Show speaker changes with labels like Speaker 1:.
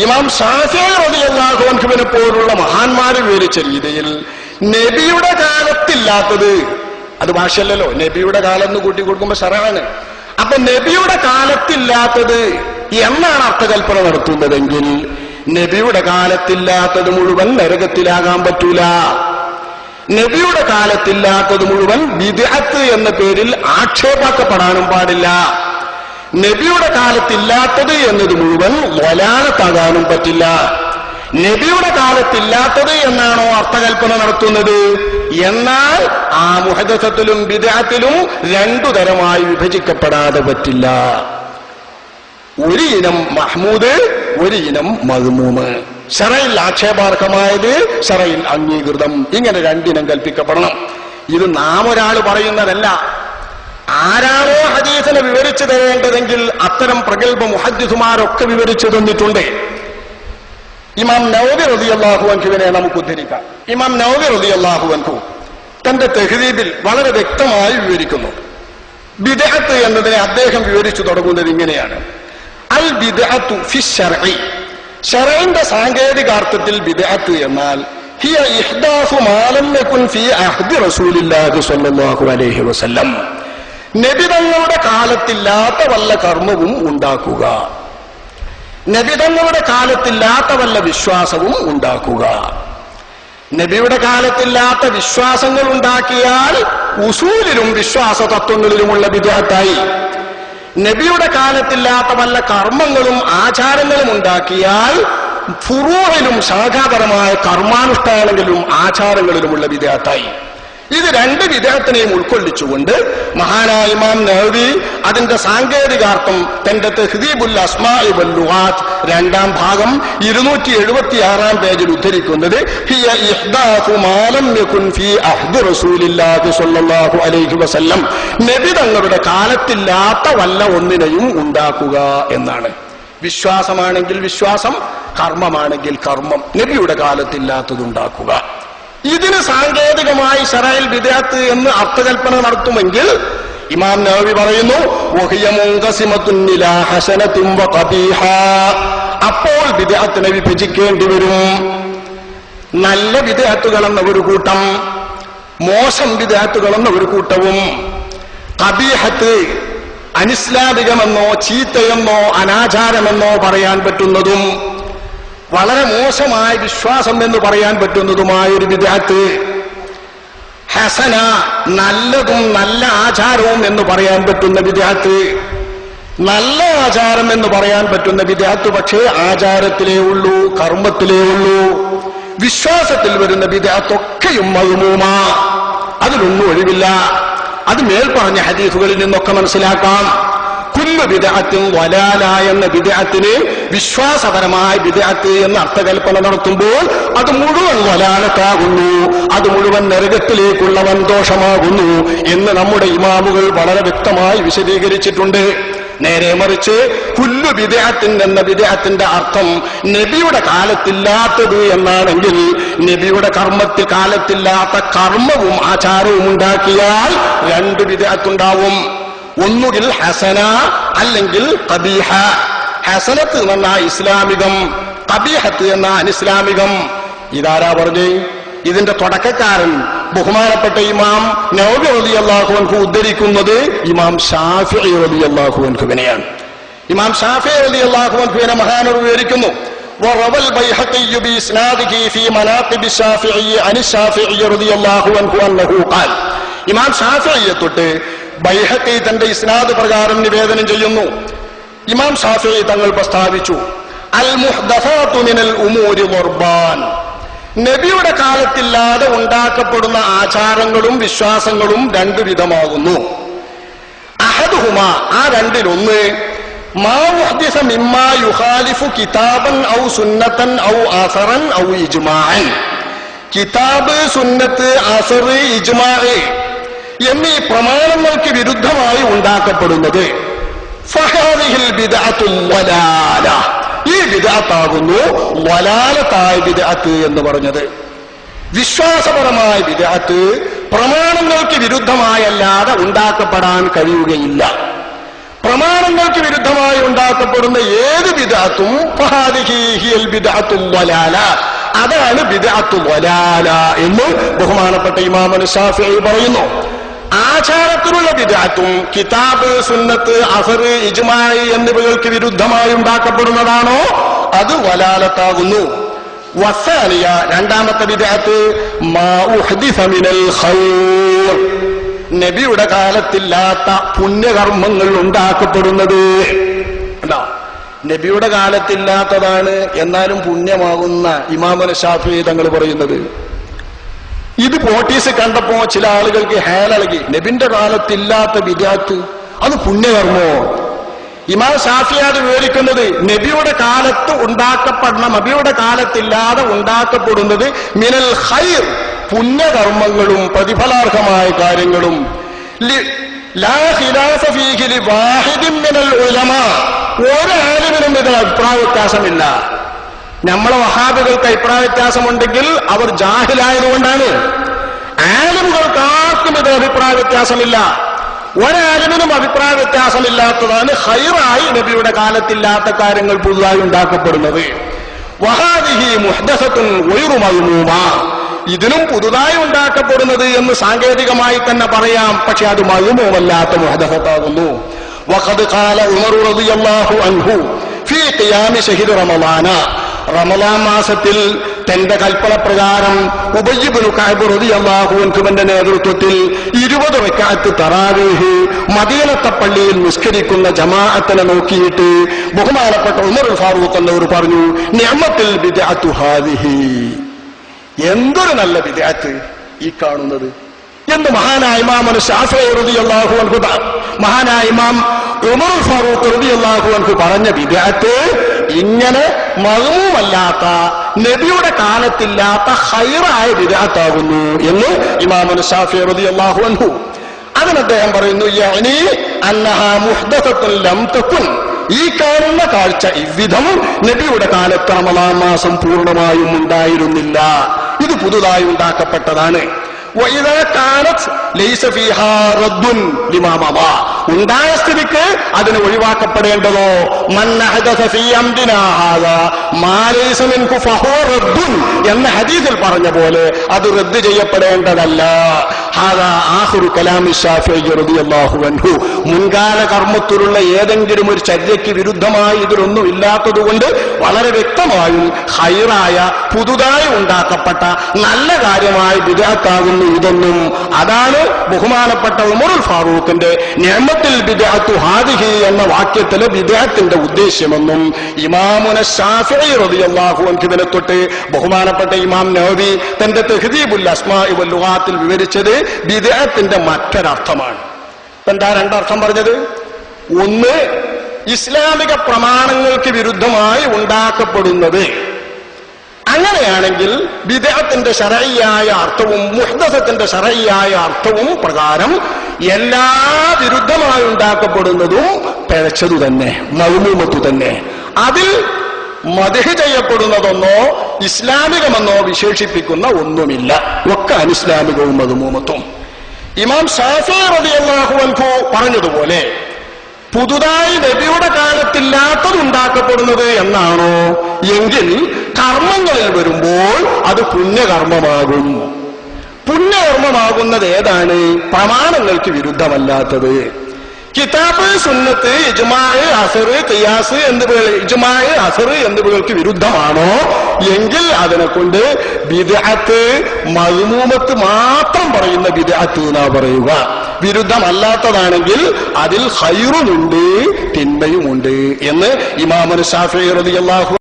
Speaker 1: ഇമാം ഷാഫി റളിയല്ലാഹുവിനെ പോലുള്ള മഹാന്മാര് വിവരിച്ച രീതിയിൽ നബിയുടെ കാലത്തില്ലാത്തത് അത് ഭാഷയല്ലല്ലോ നബിയുടെ കാലം എന്ന് കൂട്ടി കൊടുക്കുമ്പോ ഷറാണ്. അപ്പൊ നബിയുടെ കാലത്തില്ലാത്തത് എന്നാണ് അർത്ഥകൽപ്പന നടത്തുന്നതെങ്കിൽ നബിയുടെ കാലത്തില്ലാത്തത് മുഴുവൻ നരകത്തിലാകാൻ പറ്റൂല. നബിയുടെ കാലത്തില്ലാത്തത് മുഴുവൻ വിദഗ്ധ എന്ന പേരിൽ ആക്ഷേപാക്കപ്പെടാനും പാടില്ല. നബിയുടെ കാലത്തില്ലാത്തത് എന്നത് മുഴുവൻ വലാലത്താകാനും പറ്റില്ല. നബിയുടെ കാലത്തില്ലാത്തത് എന്നാണോ അർത്ഥകൽപ്പന നടത്തുന്നത്? എന്നാൽ ആ മുഹദത്തിലും വിദേഹത്തിലും രണ്ടു തരമായി വിഭജിക്കപ്പെടാതെ പറ്റില്ല. ഒരു ഇനം മഹ്മൂദ് ഒരു ഇനം മഹ്മൂമ് ഷറയിൽ ആക്ഷേപാർഹമായത് ഷറയിൽ അംഗീകൃതം. ഇങ്ങനെ രണ്ടിനം കൽപ്പിക്കപ്പെടണം. ഇത് നാം ഒരാൾ പറയുന്നതല്ല. ആരാണോ ഹദീസിനെ വിവരിച്ചു തരേണ്ടതെങ്കിൽ അത്തരം പ്രഗത്ഭ മുഹദ്ദിസുമാരൊക്കെ വിവരിച്ചു തന്നിട്ടുണ്ട്. ഇമാം നവവി റതി അള്ളാഹു അൻഹുവിനെ നമുക്ക് ഉദ്ധരിക്കാം. ഇമാം നവവി റതി അള്ളാഹു തന്റെ തെഹദീബിൽ വളരെ വ്യക്തമായി വിവരിക്കുന്നു. ബിദഅത്ത് എന്നതിനെ അദ്ദേഹം വിവരിച്ചു തുടങ്ങുന്നത് ഇങ്ങനെയാണ്. അൽ ബിദഅത്തു ഫി സാങ്കേതിക അർത്ഥത്തിൽ ബിദഅത്ത് എന്നാൽ ഹിയ ഇഹ്ദാഫു മാ ലം യകുൻ ഫി അഹ്ദി റസൂലില്ലാഹി സ്വല്ലല്ലാഹു അലൈഹി വസല്ലം. നബി തങ്ങളുടെ കാലത്തില്ലാത്ത വല്ല കർമ്മവും ഉണ്ടാക്കുക. നബിതങ്ങളുടെ കാലത്തില്ലാത്ത വല്ല വിശ്വാസവും ഉണ്ടാക്കുക. നബിയുടെ കാലത്തില്ലാത്ത വിശ്വാസങ്ങൾ ഉണ്ടാക്കിയാൽ ഉസൂലിലും വിശ്വാസ തത്വങ്ങളിലുമുള്ള വിദ്യാർത്ഥായി നബിയുടെ കാലത്തില്ലാത്ത വല്ല കർമ്മങ്ങളും ആചാരങ്ങളും ഉണ്ടാക്കിയാൽ ഫുറൂഹിലും ശാഖാപരമായ കർമാനുഷ്ഠാനങ്ങളിലും ആചാരങ്ങളിലുമുള്ള വിദ്യാർത്ഥായി ഇത് രണ്ട് വിദേഹത്തിനെയും ഉൾക്കൊള്ളിച്ചുകൊണ്ട് മഹാനായ ഇമാം നഹവി അതിന്റെ സാങ്കേതികാർത്ഥം തന്റെ തെഹ്ദീബുൽ അസ്മാഇ രണ്ടാം ഭാഗം ഇരുന്നൂറ്റി എഴുപത്തി ആറാം പേജിൽ ഉദ്ധരിക്കുന്നത് നബി തങ്ങളുടെ കാലത്തില്ലാത്ത വല്ല ഒന്നിനെയും ഉണ്ടാക്കുക എന്നാണ്. വിശ്വാസമാണെങ്കിൽ വിശ്വാസം കർമ്മമാണെങ്കിൽ കർമ്മം. നബിയുടെ കാലത്തില്ലാത്തതുണ്ടാക്കുക. ഇതിന് സാങ്കേതികമായി ഷറയിൽ വിദ്യാത്ത് എന്ന് അർത്ഥകൽപ്പന നടത്തുമെങ്കിൽ ഇമാം നവവി പറയുന്നു. അപ്പോൾ വിദേഹത്തിനെ വിഭജിക്കേണ്ടി വരും നല്ല വിദേഹത്തുകൾ എന്ന ഒരു കൂട്ടം മോശം വിദേഹത്തുകൾ എന്ന ഒരു കൂട്ടവും കബീഹത്ത് അനിസ്ലാമികമെന്നോ ചീത്തയെന്നോ അനാചാരമെന്നോ പറയാൻ പറ്റുന്നതും വളരെ മോശമായ വിശ്വാസം എന്ന് പറയാൻ പറ്റുന്നതുമായ ഒരു വിദ്യാർത്ഥി ഹസന നല്ലതും നല്ല ആചാരവും എന്ന് പറയാൻ പറ്റുന്ന വിദ്യാർത്ഥി നല്ല ആചാരം എന്ന് പറയാൻ പറ്റുന്ന വിദ്യാർത്ഥി പക്ഷേ ആചാരത്തിലേ ഉള്ളൂ കർമ്മത്തിലേ ഉള്ളൂ വിശ്വാസത്തിൽ വരുന്ന വിദ്യാർത്ഥൊക്കെയും മകുമൂമ അതിലൊന്നും ഒഴിവില്ല. അത് മേൽപ്പറഞ്ഞ പറഞ്ഞ ഹദീസുകളിൽ നിന്നൊക്കെ മനസ്സിലാക്കാം. കുല്ലു വലാല എന്ന വിദഅത്തിന് വിശ്വാസപരമായ വിദഅത്ത് എന്ന അർത്ഥകൽപ്പന നടത്തുമ്പോൾ അത് മുഴുവൻ വലാലത്താകുന്നു. അത് മുഴുവൻ നരകത്തിലേക്കുള്ള വൻദോഷമാകുന്നു എന്ന് നമ്മുടെ ഇമാമുകൾ വളരെ വ്യക്തമായി വിശദീകരിച്ചിട്ടുണ്ട്. നേരെ മറിച്ച് കുല്ലു വിദേഹത്തിൻ എന്ന വിദേഹത്തിന്റെ അർത്ഥം നബിയുടെ കാലത്തില്ലാത്തത് എന്നാണെങ്കിൽ നബിയുടെ കർമ്മത്തിൽ കാലത്തില്ലാത്ത കർമ്മവും ആചാരവും ഉണ്ടാക്കിയാൽ രണ്ട് വിദേഹത്തുണ്ടാവും ഒന്നുകിൽ ഹസന അല്ലെങ്കിൽ കബീഹ ഹസനത്ത് എന്ന ഇസ്ലാമികം കബീഹത്ത് എന്ന അനിസ്ലാമികം ഇതാരാ പറഞ്ഞേ ഇതിന്റെ തുടക്കക്കാരൻ ബഹുമാനപ്പെട്ട ഇമാം നവബി റലി അള്ളാഹുവൻഹു ഉദ്ധരിക്കുന്നത് ഇമാം ഷാഫി റലി അള്ളാഹുവൻഹുവിനെയാണ് ഇമാം ഷാഫി റലി അള്ളാഹുവൻഹുവിനെ മഹാനർ വിവരിക്കുന്നു وروى البيهقي بإسناده في مناقب الشافعي عن الشافعي رضي الله عنه أنه قال ഇമാം ഷാഫിയെ തൊട്ട് ബൈഹക്കി തന്റെ ഇസ്നാദ് പ്രകാരം നിവേദനം ചെയ്യുന്നു. ഇമാം ഷാഫി തങ്ങൾ പ്രസ്താവിച്ചു അൽ മുഹ്ദഫാത്തു മിനൽ ഉമൂരി വർബാൻ നബിയുടെ കാലത്തില്ലാതെ ഉണ്ടാക്കപ്പെടുന്ന ആചാരങ്ങളും വിശ്വാസങ്ങളും രണ്ടു വിധമാകുന്നു. അഹദുഹുമ ആ രണ്ടിലൊന്ന് കിതാബൻ ഔ സുന്നത്തൻ ഔ അസറൻ ഔ ഇജ്മാഅൻ കിതാബ് സുന്നത്ത് അസറ് ഇജ്മാഅ് എന്നീ പ്രമാണങ്ങൾക്ക് വിരുദ്ധമായി ഉണ്ടാക്കപ്പെടുന്നത്. ഈ വിദാത്താകുന്നു വലാലത്തായ വിദാത്ത് എന്ന് പറഞ്ഞത്. വിശ്വാസപരമായ വിദാത്ത് പ്രമാണങ്ങൾക്ക് വിരുദ്ധമായല്ലാതെ ഉണ്ടാക്കപ്പെടാൻ കഴിയുകയില്ല. പ്രമാണങ്ങൾക്ക് വിരുദ്ധമായി ഉണ്ടാക്കപ്പെടുന്ന ഏത് വിദാത്തും വലാല. അതാണ് വിദാത്തു വലാല എന്ന് ബഹുമാനപ്പെട്ട ഇമാമൻ ഷാഫി പറയുന്നു. ആചാരത്തിലുള്ള വിദാത്തും കിതാബ് സുന്നത്ത് അസർ ഇജ്മായി എന്നിവകൾക്ക് വിരുദ്ധമായി ഉണ്ടാക്കപ്പെടുന്നതാണോ? അത് വലാലത്താകുന്നു. വസാലിയ രണ്ടാമത്തെ വിദാത്ത് നബിയുടെ കാലത്തില്ലാത്ത പുണ്യകർമ്മങ്ങൾ ഉണ്ടാക്കപ്പെടുന്നത്. നബിയുടെ കാലത്തില്ലാത്തതാണ് എന്നാലും പുണ്യമാകുന്ന ഇമാമന ഷാഫി തങ്ങൾ പറയുന്നത്. ഇത് പോട്ടീസ് കണ്ടപ്പോ ചില ആളുകൾക്ക് ഹേലളകി നബിന്റെ കാലത്തില്ലാത്ത വിദ്യാത്ത്. അത് പുണ്യകർമ്മോ? ഇമാം ഷാഫിയാദ് വിവരിക്കുന്നത് നബിയുടെ കാലത്ത് ഉണ്ടാക്കപ്പെടണം നബിയുടെ കാലത്തില്ലാതെ ഉണ്ടാക്കപ്പെടുന്നത് മിനൽ ഹൈർ പുണ്യകർമ്മങ്ങളും പ്രതിഫലാർഹമായ കാര്യങ്ങളും. ഒരാളിനും ഇതിൽ അഭിപ്രായ വ്യത്യാസമില്ല. നമ്മളെ വഹാബികൾക്ക് അഭിപ്രായ വ്യത്യാസമുണ്ടെങ്കിൽ അവർ ജാഹിലായതുകൊണ്ടാണ്. ആലിമുകൾക്ക് ആർക്കും ഇത് അഭിപ്രായ വ്യത്യാസമില്ല. ഒരാലിമിനും അഭിപ്രായ വ്യത്യാസമില്ലാത്തതാണ് ഹൈറായി നബിയുടെ കാലത്തില്ലാത്ത കാര്യങ്ങൾ പുതുതായി ഉണ്ടാക്കപ്പെടുന്നത്. വഹാദിഹി മുഹദസത്തും വൈറു മദ്മൂമ ഇതിനും പുതുതായി ഉണ്ടാക്കപ്പെടുന്നത് എന്ന് സാങ്കേതികമായി തന്നെ പറയാം. പക്ഷെ അത് മയുമോമല്ലാത്ത മുഹദസത്താകുന്നു. വഖദ് ഖാല ഉമർ റളിയല്ലാഹു അൻഹു ഫീ ഖിയാമി ശഹിദ് റമളാന റമളാൻ മാസത്തിൽ തന്റെ കൽപ്പന പ്രകാരം ഉബയ്യബിനു കാബ് റളിയല്ലാഹു അൻഹുവിന്റെ നേതൃത്വത്തിൽ ഇരുപത് റക്അത്ത് തറാവീഹ് മദീനത്തെ പള്ളിയിൽ നിസ്കരിക്കുന്ന ജമാഅത്തിനെ നോക്കിയിട്ട് ബഹുമാനപ്പെട്ട ഉമർ ഫാറൂഖ് എന്നവർ പറഞ്ഞു ഞമ്മത്തിൽ ബിദ്അത്തു ഹാദിഹി. എന്തൊരു നല്ല വിദ്യാത്ത് ഈ കാണുന്നത്. എന്ന് മഹാനായ ഇമാം ഷാഫി റളിയല്ലാഹു അൻഹു മഹാനായ ഇമാം ഉമർ ഫാറൂഖ് റളിയല്ലാഹു അൻഹു പറഞ്ഞ വിദ്യാർത്ഥി ഇങ്ങനെ മഹമൂമല്ലാത്ത നബിയുടെ കാലത്തില്ലാത്ത ഹൈറായ വിരാത്താകുന്നു എന്ന് ഇമാം ഷാഫി റളിയല്ലാഹു അൻഹു. അതിന് അദ്ദേഹം പറയുന്നു യഅനി അന്നഹ ലം ഈ കാണുന്ന കാഴ്ച ഇവിധം നബിയുടെ കാലത്ത് റമലാം മാസം പൂർണമായും ഉണ്ടായിരുന്നില്ല. ഇത് പുതുതായി ഉണ്ടാക്കപ്പെട്ടതാണ്. ഉണ്ടായ സ്ഥിതിക്ക് അതിന് ഒഴിവാക്കപ്പെടേണ്ടതോ? എന്ന ഹദീസിൽ പറഞ്ഞ പോലെ അത് റദ്ദ് ചെയ്യപ്പെടേണ്ടതല്ല. മുൻകാല കർമ്മത്തിലുള്ള ഏതെങ്കിലും ഒരു ചര്യയ്ക്ക് വിരുദ്ധമായി ഇതിലൊന്നും ഇല്ലാത്തതുകൊണ്ട് വളരെ വ്യക്തമായും ഹൈറായ പുതുതായി ഉണ്ടാക്കപ്പെട്ട നല്ല കാര്യമായി വിദേഹത്താകുന്നു ഇതൊന്നും. അതാണ് ബഹുമാനപ്പെട്ട ഉമറുൽ ഫാറൂഖിന്റെ നിയമത്തിൽ വിദേഹത്തു ഹാദിഹി എന്ന വാക്യത്തിലെ വിദേഹത്തിന്റെ ഉദ്ദേശ്യമെന്നും ഇമാമുന ഇതിനെ തൊട്ട് ബഹുമാനപ്പെട്ട ഇമാം നവവി തന്റെ തെഹദീബുൽ അസ്മാ വൽ ലുഗാത്തിൽ വിവരിച്ചത് ബിദഅത്തിന്റെ മറ്റൊരർത്ഥമാണ്. എന്താ രണ്ടർത്ഥം പറഞ്ഞത്? ഒന്ന് ഇസ്ലാമിക പ്രമാണങ്ങൾക്ക് വിരുദ്ധമായി ഉണ്ടാക്കപ്പെടുന്നത്. അങ്ങനെയാണെങ്കിൽ വിദേഹത്തിന്റെ ശരയ്യായ അർത്ഥവും മുഹ്ദസത്തിന്റെ ശരയ്യായ അർത്ഥവും പ്രകാരം എല്ലാ വിരുദ്ധമായി ഉണ്ടാക്കപ്പെടുന്നതും പിഴച്ചതു തന്നെ മൗമൂമത്തു തന്നെ അതിൽ മതിഹ് ചെയ്യപ്പെടുന്നതൊന്നോ ഇസ്ലാമികമെന്നോ വിശേഷിപ്പിക്കുന്ന ഒന്നുമില്ല. ഒക്കെ അനിസ്ലാമികവും മൂമത്വം ഇമാം ഷാഫി റളിയല്ലാഹു അൻഹു പറഞ്ഞതുപോലെ പുതുതായി നബിയുടെ കാലത്തില്ലാത്തത് ഉണ്ടാക്കപ്പെടുന്നത് എന്നാണോ? എങ്കിൽ കർമ്മങ്ങളിൽ വരുമ്പോൾ അത് പുണ്യകർമ്മമാകും. പുണ്യകർമ്മമാകുന്നത് ഏതാണ്? പ്രമാണങ്ങൾക്ക് വിരുദ്ധമല്ലാത്തത്. കിതാബ് സുന്നത്ത് ഇജ്മായ് അസർ ഖിയാസ് എന്നിവകൾ ഇജ്മായ് അസർ എന്നിവകൾക്ക് വിരുദ്ധമാണോ? എങ്കിൽ അതിനെ കൊണ്ട് ബിദ്അത്ത് മഹ്മൂമത്ത് മാത്രം പറയുന്ന ബിദ്അത്ത് എന്നാ പറയുക. വിരുദ്ധമല്ലാത്തതാണെങ്കിൽ അതിൽ ഹൈറുമുണ്ട് തിന്മയുമുണ്ട് എന്ന് ഇമാമൻ ഷാഫി റളിയല്ലാഹു